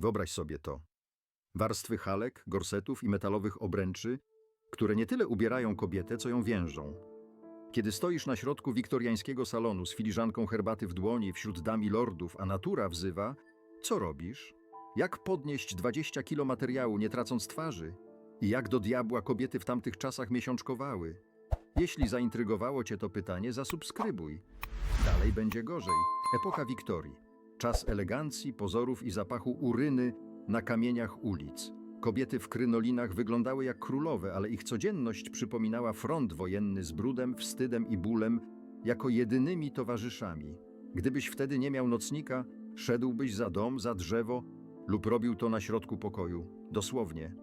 Wyobraź sobie to. Warstwy halek, gorsetów i metalowych obręczy, które nie tyle ubierają kobietę, co ją więżą. Kiedy stoisz na środku wiktoriańskiego salonu z filiżanką herbaty w dłoni wśród dam i lordów, a natura wzywa, co robisz? Jak podnieść 20 kilo materiału, nie tracąc twarzy? I jak do diabła kobiety w tamtych czasach miesiączkowały? Jeśli zaintrygowało Cię to pytanie, zasubskrybuj. Dalej będzie gorzej. Epoka Wiktorii. Czas elegancji, pozorów i zapachu uryny na kamieniach ulic. Kobiety w krynolinach wyglądały jak królowe, ale ich codzienność przypominała front wojenny z brudem, wstydem i bólem jako jedynymi towarzyszami. Gdybyś wtedy nie miał nocnika, szedłbyś za dom, za drzewo lub robił to na środku pokoju. Dosłownie.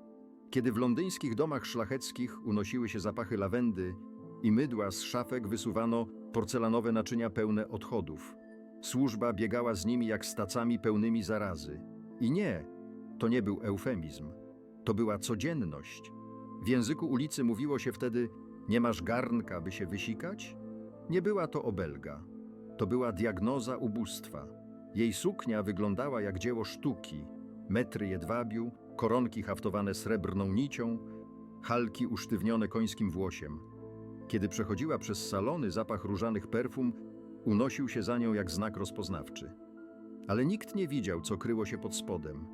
Kiedy w londyńskich domach szlacheckich unosiły się zapachy lawendy i mydła z szafek wysuwano porcelanowe naczynia pełne odchodów. Służba biegała z nimi jak z tacami pełnymi zarazy. I nie, to nie był eufemizm. To była codzienność. W języku ulicy mówiło się wtedy: Nie masz garnka, by się wysikać? Nie była to obelga. To była diagnoza ubóstwa. Jej suknia wyglądała jak dzieło sztuki: metry jedwabiu, koronki haftowane srebrną nicią, halki usztywnione końskim włosiem. Kiedy przechodziła przez salony, zapach różanych perfum unosił się za nią jak znak rozpoznawczy. Ale nikt nie widział, co kryło się pod spodem.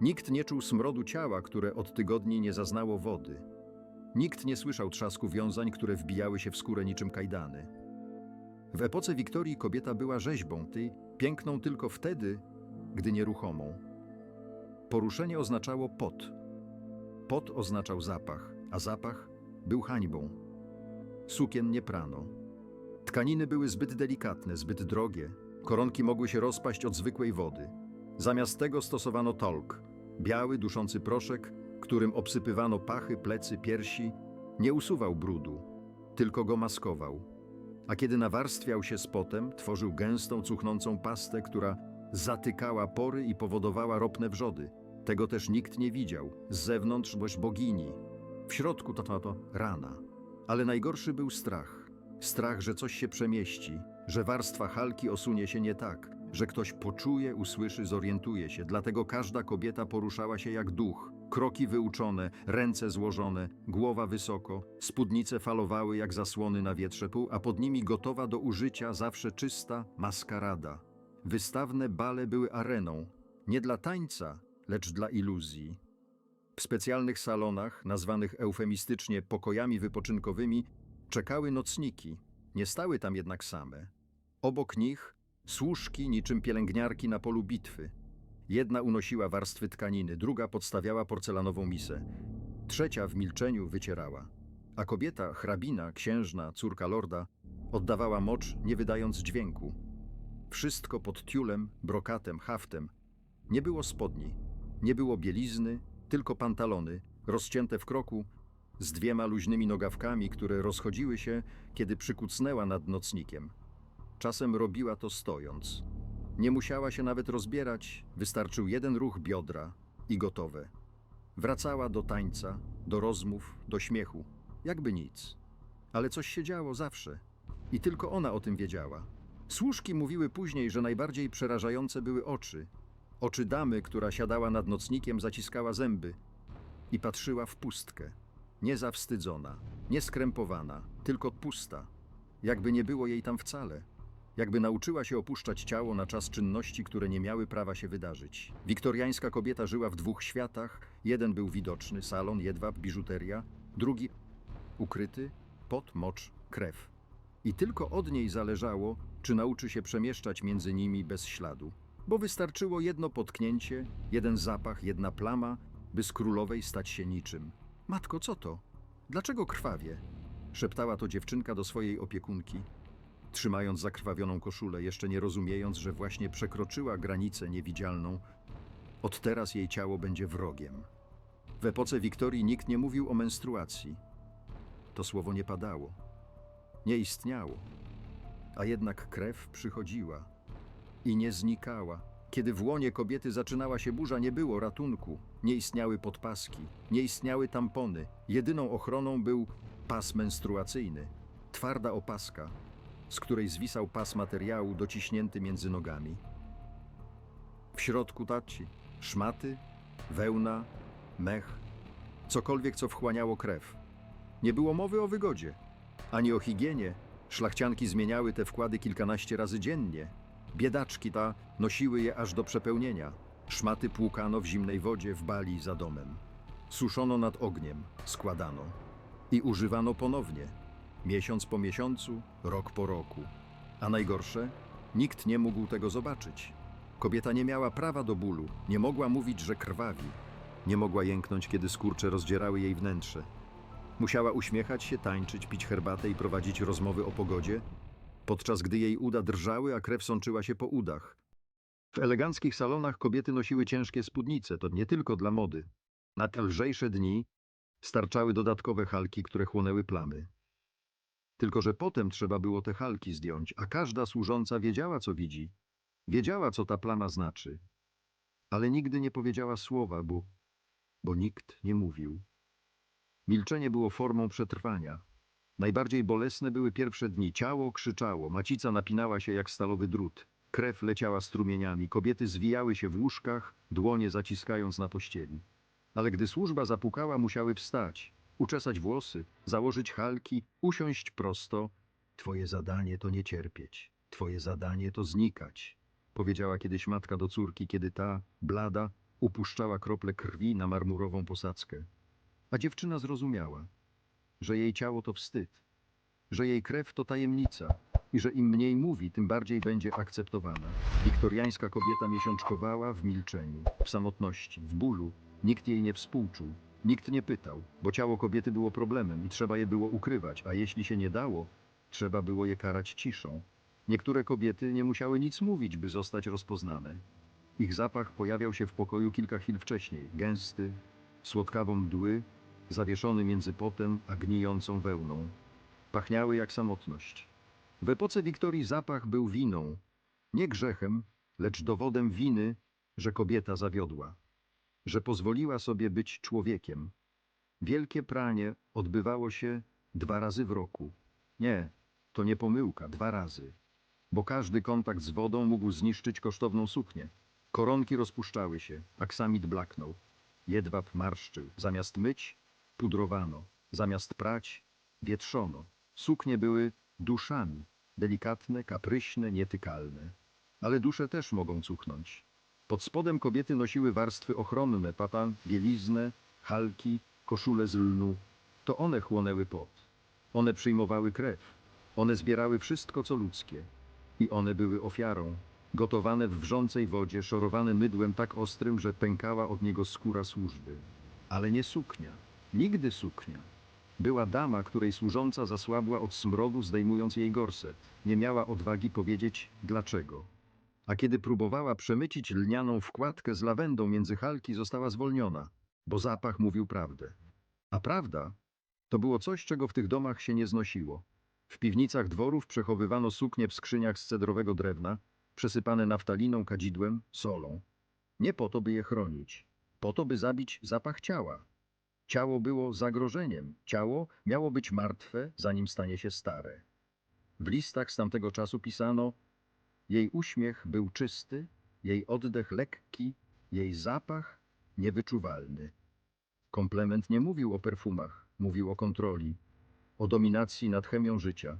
Nikt nie czuł smrodu ciała, które od tygodni nie zaznało wody. Nikt nie słyszał trzasku wiązań, które wbijały się w skórę niczym kajdany. W epoce Wiktorii kobieta była rzeźbą, ty piękną tylko wtedy, gdy nieruchomą. Poruszenie oznaczało pot. Pot oznaczał zapach, a zapach był hańbą. Sukien nie prano. Tkaniny były zbyt delikatne, zbyt drogie. Koronki mogły się rozpaść od zwykłej wody. Zamiast tego stosowano tolk, biały, duszący proszek, którym obsypywano pachy, plecy, piersi. Nie usuwał brudu, tylko go maskował. A kiedy nawarstwiał się z potem, tworzył gęstą, cuchnącą pastę, która zatykała pory i powodowała ropne wrzody. Tego też nikt nie widział, z zewnątrz boś bogini. W środku to, to, to rana. Ale najgorszy był strach. Strach, że coś się przemieści, że warstwa halki osunie się nie tak, że ktoś poczuje, usłyszy, zorientuje się. Dlatego każda kobieta poruszała się jak duch. Kroki wyuczone, ręce złożone, głowa wysoko, spódnice falowały jak zasłony na wietrze pół, a pod nimi gotowa do użycia zawsze czysta maskarada. Wystawne bale były areną, nie dla tańca, lecz dla iluzji. W specjalnych salonach, nazwanych eufemistycznie pokojami wypoczynkowymi, czekały nocniki, nie stały tam jednak same. Obok nich służki niczym pielęgniarki na polu bitwy. Jedna unosiła warstwy tkaniny, druga podstawiała porcelanową misę, trzecia w milczeniu wycierała. A kobieta, hrabina, księżna, córka lorda, oddawała mocz, nie wydając dźwięku. Wszystko pod tiulem, brokatem, haftem. Nie było spodni, nie było bielizny, tylko pantalony, rozcięte w kroku, z dwiema luźnymi nogawkami, które rozchodziły się, kiedy przykucnęła nad nocnikiem. Czasem robiła to stojąc. Nie musiała się nawet rozbierać, wystarczył jeden ruch biodra i gotowe. Wracała do tańca, do rozmów, do śmiechu, jakby nic. Ale coś się działo zawsze i tylko ona o tym wiedziała. Służki mówiły później, że najbardziej przerażające były oczy. Oczy damy, która siadała nad nocnikiem, zaciskała zęby i patrzyła w pustkę. Nie zawstydzona, nie skrępowana, tylko pusta. Jakby nie było jej tam wcale. Jakby nauczyła się opuszczać ciało na czas czynności, które nie miały prawa się wydarzyć. Wiktoriańska kobieta żyła w dwóch światach. Jeden był widoczny, salon, jedwab, biżuteria. Drugi ukryty, pot, mocz, krew. I tylko od niej zależało, czy nauczy się przemieszczać między nimi bez śladu. Bo wystarczyło jedno potknięcie, jeden zapach, jedna plama, by z królowej stać się niczym. Matko, co to? Dlaczego krwawie? Szeptała to dziewczynka do swojej opiekunki, trzymając zakrwawioną koszulę, jeszcze nie rozumiejąc, że właśnie przekroczyła granicę niewidzialną. Od teraz jej ciało będzie wrogiem. W epoce Wiktorii nikt nie mówił o menstruacji. To słowo nie padało. Nie istniało. A jednak krew przychodziła i nie znikała. Kiedy w łonie kobiety zaczynała się burza, nie było ratunku. Nie istniały podpaski, nie istniały tampony. Jedyną ochroną był pas menstruacyjny. Twarda opaska, z której zwisał pas materiału dociśnięty między nogami. W środku taci Szmaty, wełna, mech, cokolwiek, co wchłaniało krew. Nie było mowy o wygodzie, ani o higienie. Szlachcianki zmieniały te wkłady kilkanaście razy dziennie. Biedaczki ta nosiły je aż do przepełnienia. Szmaty płukano w zimnej wodzie w bali za domem. Suszono nad ogniem, składano i używano ponownie, miesiąc po miesiącu, rok po roku. A najgorsze, nikt nie mógł tego zobaczyć. Kobieta nie miała prawa do bólu, nie mogła mówić, że krwawi, nie mogła jęknąć, kiedy skurcze rozdzierały jej wnętrze. Musiała uśmiechać się, tańczyć, pić herbatę i prowadzić rozmowy o pogodzie, podczas gdy jej uda drżały, a krew sączyła się po udach. W eleganckich salonach kobiety nosiły ciężkie spódnice, to nie tylko dla mody. Na te lżejsze dni starczały dodatkowe halki, które chłonęły plamy. Tylko, że potem trzeba było te halki zdjąć, a każda służąca wiedziała, co widzi. Wiedziała, co ta plama znaczy. Ale nigdy nie powiedziała słowa, bo, bo nikt nie mówił. Milczenie było formą przetrwania. Najbardziej bolesne były pierwsze dni. Ciało krzyczało, macica napinała się jak stalowy drut. Krew leciała strumieniami, kobiety zwijały się w łóżkach, dłonie zaciskając na pościeli. Ale gdy służba zapukała, musiały wstać, uczesać włosy, założyć halki, usiąść prosto. Twoje zadanie to nie cierpieć, twoje zadanie to znikać, powiedziała kiedyś matka do córki, kiedy ta, blada, upuszczała krople krwi na marmurową posadzkę. A dziewczyna zrozumiała, że jej ciało to wstyd, że jej krew to tajemnica i że im mniej mówi, tym bardziej będzie akceptowana. Wiktoriańska kobieta miesiączkowała w milczeniu, w samotności, w bólu. Nikt jej nie współczuł, nikt nie pytał, bo ciało kobiety było problemem i trzeba je było ukrywać, a jeśli się nie dało, trzeba było je karać ciszą. Niektóre kobiety nie musiały nic mówić, by zostać rozpoznane. Ich zapach pojawiał się w pokoju kilka chwil wcześniej, gęsty, słodkawo mdły, zawieszony między potem a gnijącą wełną. Pachniały jak samotność. W epoce Wiktorii zapach był winą, nie grzechem, lecz dowodem winy, że kobieta zawiodła, że pozwoliła sobie być człowiekiem. Wielkie pranie odbywało się dwa razy w roku. Nie, to nie pomyłka, dwa razy. Bo każdy kontakt z wodą mógł zniszczyć kosztowną suknię. Koronki rozpuszczały się, aksamit blaknął. Jedwab marszczył. Zamiast myć, pudrowano. Zamiast prać, wietrzono. Suknie były duszami. Delikatne, kapryśne, nietykalne. Ale dusze też mogą cuchnąć. Pod spodem kobiety nosiły warstwy ochronne, patan, bieliznę, halki, koszule z lnu. To one chłonęły pot. One przyjmowały krew. One zbierały wszystko, co ludzkie. I one były ofiarą. Gotowane w wrzącej wodzie, szorowane mydłem tak ostrym, że pękała od niego skóra służby. Ale nie suknia. Nigdy suknia. Była dama, której służąca zasłabła od smrodu, zdejmując jej gorset. Nie miała odwagi powiedzieć dlaczego. A kiedy próbowała przemycić lnianą wkładkę z lawendą między halki, została zwolniona, bo zapach mówił prawdę. A prawda to było coś, czego w tych domach się nie znosiło. W piwnicach dworów przechowywano suknie w skrzyniach z cedrowego drewna, przesypane naftaliną, kadzidłem, solą. Nie po to, by je chronić, po to, by zabić zapach ciała. Ciało było zagrożeniem. Ciało miało być martwe, zanim stanie się stare. W listach z tamtego czasu pisano: Jej uśmiech był czysty, jej oddech lekki, jej zapach niewyczuwalny. Komplement nie mówił o perfumach, mówił o kontroli, o dominacji nad chemią życia.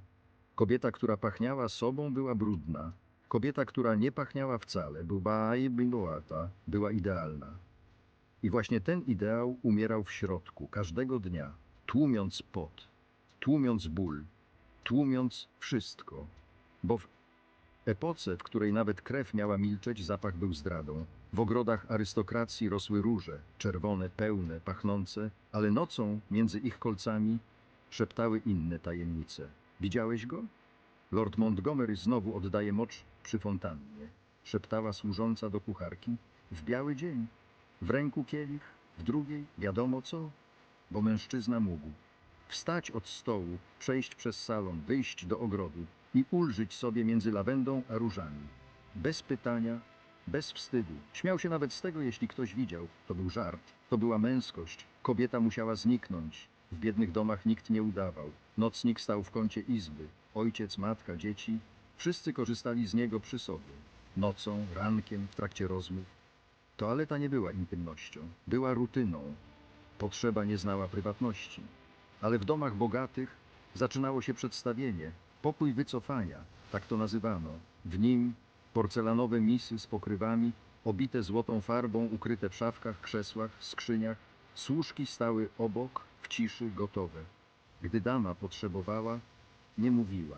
Kobieta, która pachniała sobą, była brudna. Kobieta, która nie pachniała wcale, była była, była idealna. I właśnie ten ideał umierał w środku każdego dnia, tłumiąc pot, tłumiąc ból, tłumiąc wszystko. Bo w epoce, w której nawet krew miała milczeć, zapach był zdradą. W ogrodach arystokracji rosły róże, czerwone, pełne, pachnące, ale nocą między ich kolcami szeptały inne tajemnice. Widziałeś go? Lord Montgomery znowu oddaje mocz przy fontannie. Szeptała służąca do kucharki. W biały dzień. W ręku kielich, w drugiej wiadomo co, bo mężczyzna mógł wstać od stołu, przejść przez salon, wyjść do ogrodu i ulżyć sobie między lawendą a różami. Bez pytania, bez wstydu. Śmiał się nawet z tego, jeśli ktoś widział. To był żart, to była męskość. Kobieta musiała zniknąć. W biednych domach nikt nie udawał. Nocnik stał w kącie izby. Ojciec, matka, dzieci. Wszyscy korzystali z niego przy sobie. Nocą, rankiem, w trakcie rozmów. Toaleta nie była intymnością, była rutyną. Potrzeba nie znała prywatności. Ale w domach bogatych zaczynało się przedstawienie, pokój wycofania, tak to nazywano. W nim porcelanowe misy z pokrywami, obite złotą farbą, ukryte w szafkach, krzesłach, skrzyniach, służki stały obok, w ciszy, gotowe. Gdy dama potrzebowała, nie mówiła,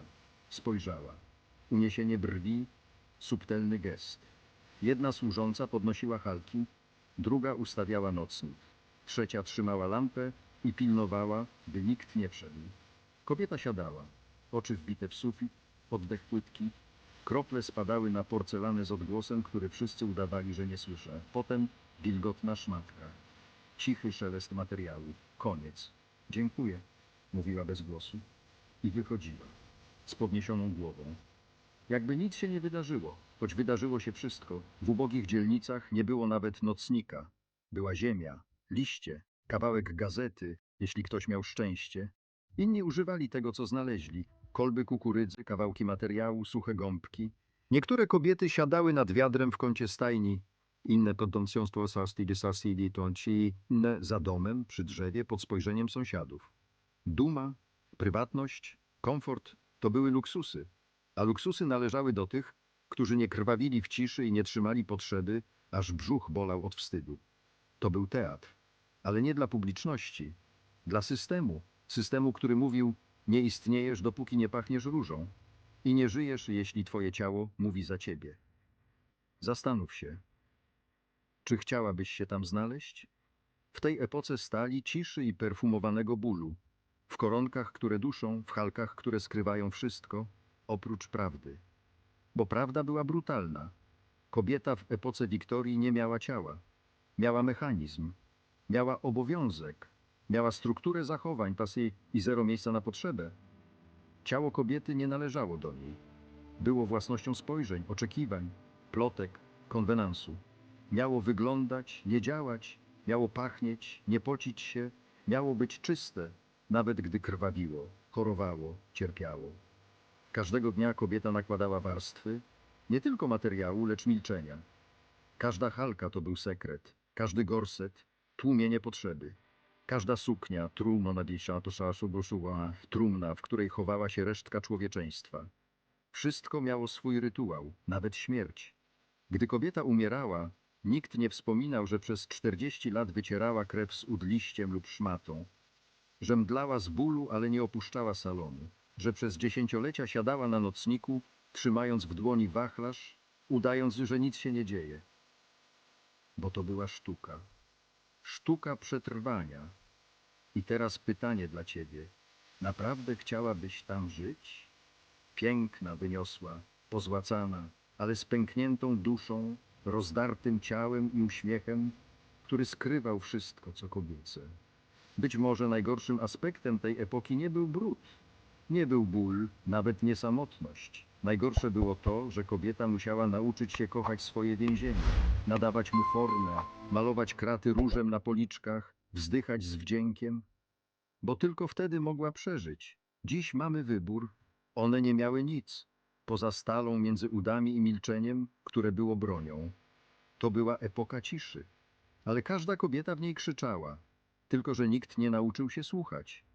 spojrzała. Uniesienie brwi, subtelny gest. Jedna służąca podnosiła halki, druga ustawiała nocnik, trzecia trzymała lampę i pilnowała, by nikt nie wszedł. Kobieta siadała, oczy wbite w sufit, oddech płytki, krople spadały na porcelanę z odgłosem, który wszyscy udawali, że nie słyszę. Potem wilgotna szmatka, cichy szelest materiału. Koniec. Dziękuję, mówiła bez głosu i wychodziła z podniesioną głową. Jakby nic się nie wydarzyło, choć wydarzyło się wszystko. W ubogich dzielnicach nie było nawet nocnika. Była ziemia, liście, kawałek gazety, jeśli ktoś miał szczęście. Inni używali tego, co znaleźli. Kolby kukurydzy, kawałki materiału, suche gąbki. Niektóre kobiety siadały nad wiadrem w kącie stajni, inne pod domcjąstwo sasti de sasidi tonci, inne za domem, przy drzewie, pod spojrzeniem sąsiadów. Duma, prywatność, komfort to były luksusy, a luksusy należały do tych, którzy nie krwawili w ciszy i nie trzymali potrzeby, aż brzuch bolał od wstydu. To był teatr, ale nie dla publiczności, dla systemu, systemu, który mówił: Nie istniejesz, dopóki nie pachniesz różą, i nie żyjesz, jeśli twoje ciało mówi za ciebie. Zastanów się, czy chciałabyś się tam znaleźć? W tej epoce stali, ciszy i perfumowanego bólu, w koronkach, które duszą, w halkach, które skrywają wszystko, oprócz prawdy. Bo prawda była brutalna. Kobieta w epoce Wiktorii nie miała ciała. Miała mechanizm, miała obowiązek, miała strukturę zachowań, pasy i zero miejsca na potrzebę. Ciało kobiety nie należało do niej. Było własnością spojrzeń, oczekiwań, plotek, konwenansu. Miało wyglądać, nie działać, miało pachnieć, nie pocić się, miało być czyste, nawet gdy krwawiło, chorowało, cierpiało. Każdego dnia kobieta nakładała warstwy, nie tylko materiału, lecz milczenia. Każda halka to był sekret, każdy gorset, tłumienie potrzeby. Każda suknia, trumna na to szasu broszuła, trumna, w której chowała się resztka człowieczeństwa. Wszystko miało swój rytuał, nawet śmierć. Gdy kobieta umierała, nikt nie wspominał, że przez 40 lat wycierała krew z udliściem lub szmatą, że mdlała z bólu, ale nie opuszczała salonu, że przez dziesięciolecia siadała na nocniku, trzymając w dłoni wachlarz, udając, że nic się nie dzieje. Bo to była sztuka. Sztuka przetrwania. I teraz pytanie dla ciebie. Naprawdę chciałabyś tam żyć? Piękna, wyniosła, pozłacana, ale z pękniętą duszą, rozdartym ciałem i uśmiechem, który skrywał wszystko, co kobiece. Być może najgorszym aspektem tej epoki nie był brud, nie był ból, nawet nie samotność. Najgorsze było to, że kobieta musiała nauczyć się kochać swoje więzienie, nadawać mu formę, malować kraty różem na policzkach, wzdychać z wdziękiem, bo tylko wtedy mogła przeżyć. Dziś mamy wybór. One nie miały nic, poza stalą między udami i milczeniem, które było bronią. To była epoka ciszy, ale każda kobieta w niej krzyczała, tylko że nikt nie nauczył się słuchać.